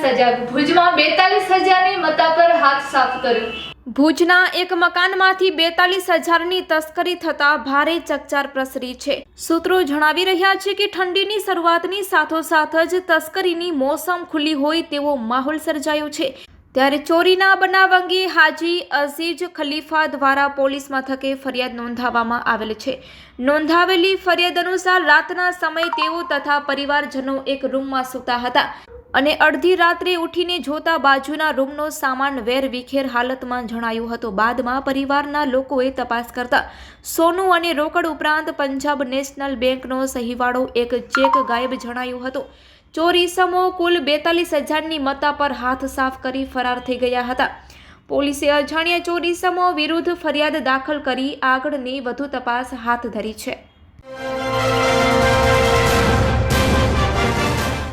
સજાવ્યું ભુજમાં બેતાલીસ હજારની મતા પર હાથ સાફ કર્યો. ભુજના એક મકાનમાંથી બેતાલીસ હજારની તસ્કરી થતા ભારે ચકચાર પ્રસરી છે. સૂત્રો જણાવી રહ્યા છે કે ઠંડીની શરૂઆતની સાથોસાથ જ તસ્કરીની મોસમ ખુલ્લી હોય તેવો માહોલ સર્જાયો છે. ત્યારે ચોરીના બનાવ અંગે હાજી અઝીજ ખલીફા દ્વારા પોલીસ મથકે ફરિયાદ નોંધાવવામાં આવેલ છે. નોંધાવેલી ફરિયાદ અનુસાર રાતના સમયે તેઓ તથા પરિવારજનો એક રૂમમાં સૂતા હતા. અને અડધી રાત્રે ઉઠીને જોતા બાજુના રૂમનો સામાન વેર વિખેર હાલતમાં જણાયું હતું. બાદમાં પરિવારના લોકોએ તપાસ કરતા સોનું અને રોકડ ઉપરાંત પંજાબ નેશનલ બેંકનો સહીવાળો એક ચેક ગાયબ જણાયું હતું. ચોર ઈસમો કુલ બેતાલીસ હજારની મતા પર હાથ સાફ કરી ફરાર થઈ ગયા હતા. પોલીસે અજાણ્યા ચોર ઈસમો વિરુદ્ધ ફરિયાદ દાખલ કરી આગળની વધુ તપાસ હાથ ધરી છે.